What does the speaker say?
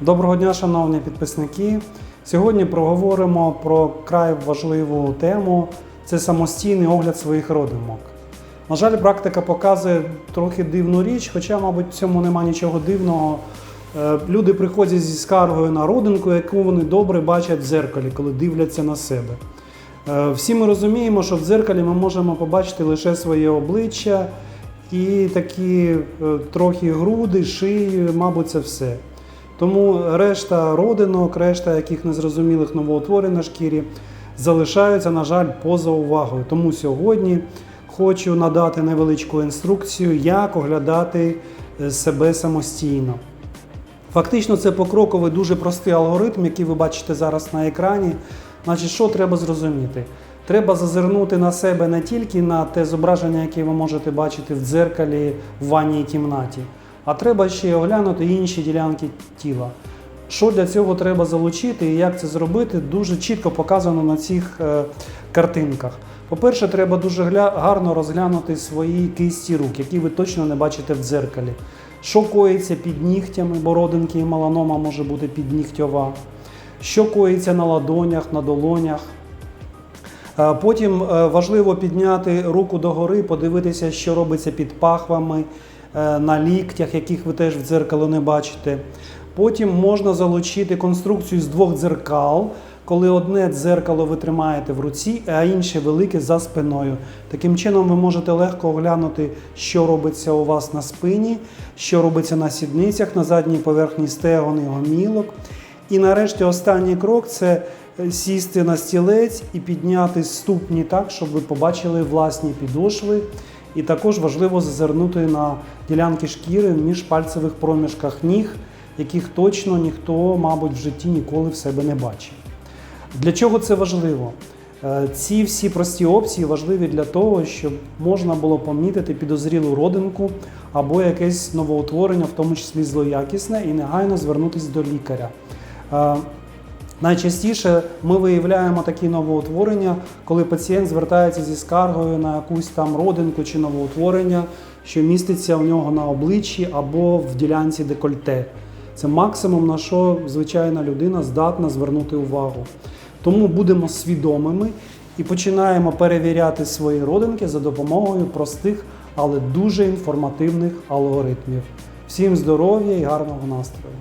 Доброго дня, шановні підписники. Сьогодні проговоримо про край важливу тему це самостійний огляд своїх родимок. На жаль, практика показує трохи дивну річ, хоча, мабуть, в цьому нема нічого дивного. Е, Люди приходять зі скаргою на родинку, яку вони добре бачать в дзеркалі, коли дивляться на себе. Е, Всі ми розуміємо, що в дзеркалі ми можемо побачити лише своє обличчя і такі е, трохи груди, шиї, мабуть, це все. Тому решта родинок, решта яких незрозумілих новоутворень на шкірі залишаються, на жаль, поза увагою. Тому сьогодні хочу надати невеличку інструкцію, як оглядати е, себе самостійно. Фактично, це покроковий дуже простий алгоритм, який ви бачите зараз на екрані. Значить, що треба зрозуміти? Треба зазирнути на себе не тільки на те зображення, яке ви можете бачити в дзеркалі в ванній кімнаті, а треба ще оглянути інші ділянки тіла. Що для цього треба залучити і як це зробити, дуже чітко показано на цих е, картинках. По-перше, треба дуже гарно розглянути свої кисті рук, які ви точно не бачите в дзеркалі. Що коїться під нігтями, бо родинки і меланома може бути піднігтьова. Що коїться на ладонях, на долонях. Е, Потім е, важливо підняти руку догори, подивитися, що робиться під пахвами, на ліктях, яких ви теж в дзеркало не бачите. Потім можна залучити конструкцію з двох дзеркал, коли одне дзеркало ви тримаєте в руці, а інше велике за спиною. Таким чином ви можете легко оглянути, що робиться у вас на спині, що робиться на сідницях, на задній поверхні стегон і гомілок. І нарешті останній крок це е, сісти на стілець і підняти ступні так, щоб ви побачили власні підошви. І також важливо зазирнути на ділянки шкіри в міжпальцевих проміжках ніг, яких точно ніхто, мабуть, в житті ніколи в себе не бачив. Для чого це важливо? Е, Ці всі прості опції важливі для того, щоб можна було помітити підозрілу родинку або якесь новоутворення, в тому числі злоякісне, і негайно звернутися до лікаря. Найчастіше ми виявляємо такі новоутворення, коли пацієнт звертається зі скаргою на якусь там родинку чи новоутворення, що міститься у нього на обличчі або в ділянці декольте. Це максимум, на що звичайна людина здатна звернути увагу. Тому будемо свідомими і починаємо перевіряти свої родинки за допомогою простих, але дуже інформативних алгоритмів. Всім здоров'я і гарного настрою!